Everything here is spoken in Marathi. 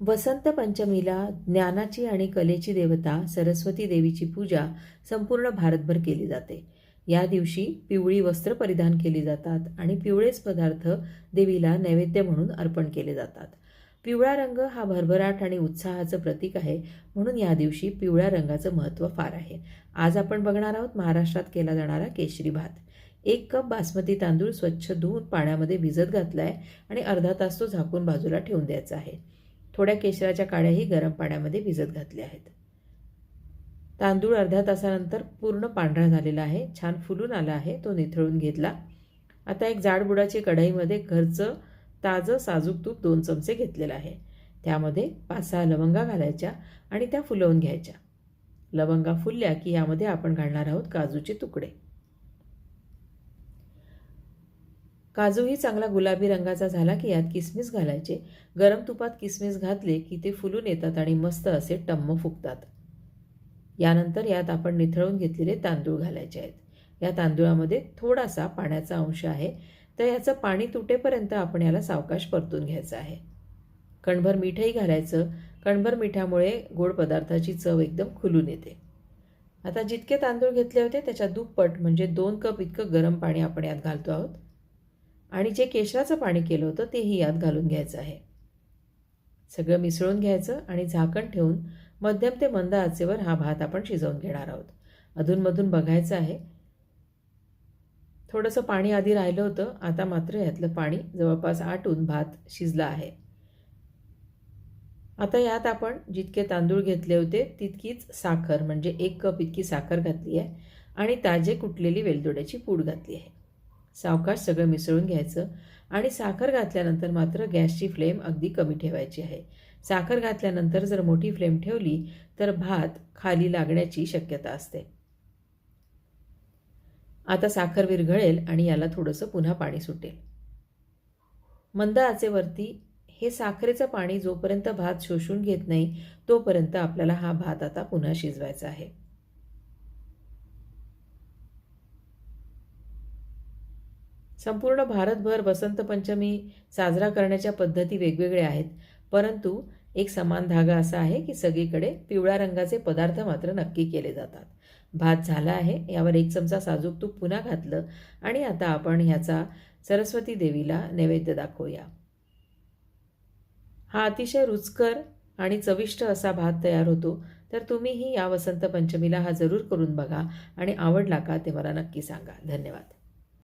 वसंत पंचमीला ज्ञानाची आणि कलेची देवता सरस्वती देवीची पूजा संपूर्ण भारतभर केली जाते. या दिवशी पिवळी वस्त्र परिधान केली जातात आणि पिवळेच पदार्थ देवीला नैवेद्य म्हणून अर्पण केले जातात. पिवळा रंग हा भरभराट आणि उत्साहाचं प्रतीक आहे म्हणून या दिवशी पिवळ्या रंगाचं महत्त्व फार आहे. आज आपण बघणार आहोत महाराष्ट्रात केला जाणारा केशरी भात. एक कप बासमती तांदूळ स्वच्छ धुवून पाण्यामध्ये भिजत घातला आहे आणि अर्धा तास तो झाकून बाजूला ठेवून द्यायचा आहे. थोड्या केशराच्या काड्याही गरम पाण्यामध्ये भिजत घातल्या आहेत. तांदूळ अर्ध्या तासानंतर पूर्ण पांढरा झालेला आहे. छान फुलून आला आहे. तो निथळून घेतला. आता एक जाडबुडाची कढईमध्ये घरचं ताजं साजूक तूप दोन चमचे घेतलेलं आहे. त्यामध्ये पाच सहा लवंगा घालायच्या आणि त्या फुलवून घ्यायच्या. लवंगा फुलल्या की यामध्ये आपण घालणार आहोत काजूचे तुकडे. काजूही चांगला गुलाबी रंगाचा झाला की यात किसमिस घालायचे. गरम तुपात किसमिस घातले की ते फुलून येतात आणि मस्त असे टम्म फुगतात. यानंतर यात आपण निथळून घेतलेले तांदूळ घालायचे आहेत. या तांदूळामध्ये थोडासा पाण्याचा अंश आहे. तर याचं पाणी तुटेपर्यंत आपण याला सावकाश परतून घ्यायचं आहे. कणभर मीठही घालायचं. कणभर मिठामुळे गोड पदार्थाची चव एकदम खुलून येते. आता जितके तांदूळ घेतले होते त्याच्या दुप्पट म्हणजे दोन कप इतकं गरम पाणी आपण यात घालतो आहोत. आणि जे केशराचं पाणी केलं होतं तेही यात घालून घ्यायचं आहे. सगळं मिसळून घ्यायचं आणि झाकण ठेवून मध्यम ते मंद आचेवर हा भात आपण शिजवून घेणार आहोत. अधूनमधून बघायचं आहे. थोडंसं पाणी आधी राहिलं होतं आता मात्र यातलं पाणी जवळपास आटून भात शिजला आहे. आता यात आपण जितके तांदूळ घेतले होते तितकीच साखर म्हणजे एक कप इतकी साखर घातली आहे आणि ताजे कुटलेली वेलदोड्याची पूड घातली आहे. सावकाश सगळं मिसळून घ्यायचं आणि साखर घातल्यानंतर मात्र गॅसची फ्लेम अगदी कमी ठेवायची आहे. साखर घातल्यानंतर जर मोठी फ्लेम ठेवली तर भात खाली लागण्याची शक्यता असते. आता साखर विरघळेल आणि याला थोडंसं पुन्हा पाणी सुटेल. मंद आचेवरती हे साखरेचं पाणी जोपर्यंत भात शोषून घेत नाही तोपर्यंत आपल्याला हा भात आता पुन्हा शिजवायचा आहे. संपूर्ण भारतभर वसंत पंचमी साजरा करण्याच्या पद्धती वेगवेगळ्या आहेत. परंतु एक समान धागा असा आहे की सगळीकडे पिवळ्या रंगाचे पदार्थ मात्र नक्की केले जातात. भात झाला आहे यावर एक चमचा साजूक तूप पुन्हा घातलं आणि आता आपण ह्याचा सरस्वती देवीला नैवेद्य दाखवूया. हा अतिशय रुचकर आणि चविष्ट असा भात तयार होतो तर तुम्हीही या वसंत पंचमीला हा जरूर करून बघा आणि आवडला का ते मला नक्की सांगा. धन्यवाद.